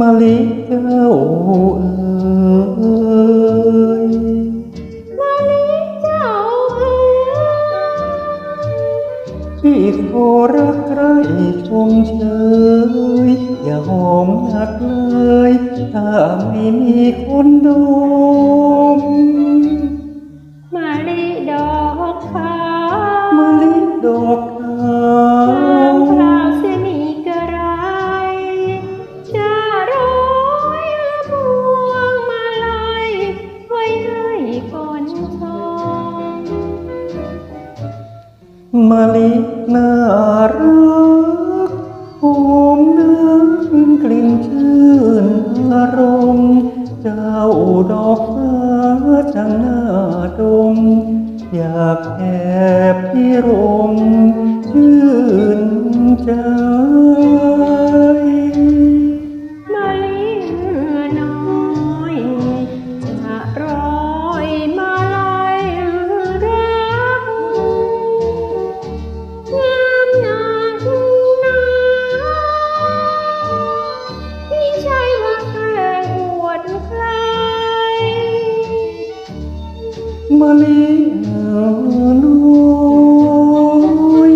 มาเล็กเจ้าเอ๋ยมาลิเจ้าเอ๋ยพี่ขอรักใครชมเชยอย่าหอมหนักเลย ถ้าไม่มีคนดมมาลิดอกฟ้ามาล็กดอก มาล็กน่ารักหอมน้ำกลิ่นชื่นอารมณ์เจ้าดอกฟ้าจังน่าดมอยากแอบที่รม มาเลีน้อย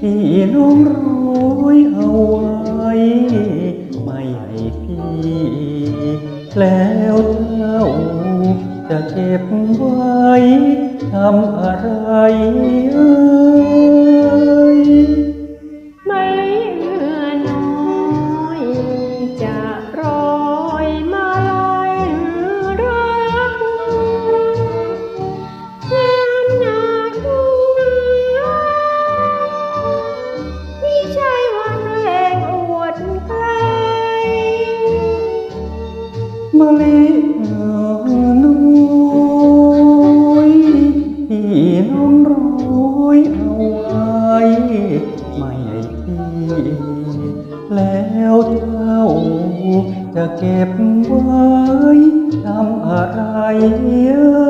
พี่น้องร้อยเอาไว้ ไม่ให้พี่แล้วเจ้าจะเก็บไว้ทำอะไรเอ่ย มาเลีน้อยน้องร้อยเอาไว้ไม่พี่แล้วเท้าจะเก็บไว้ทำอะไรเอ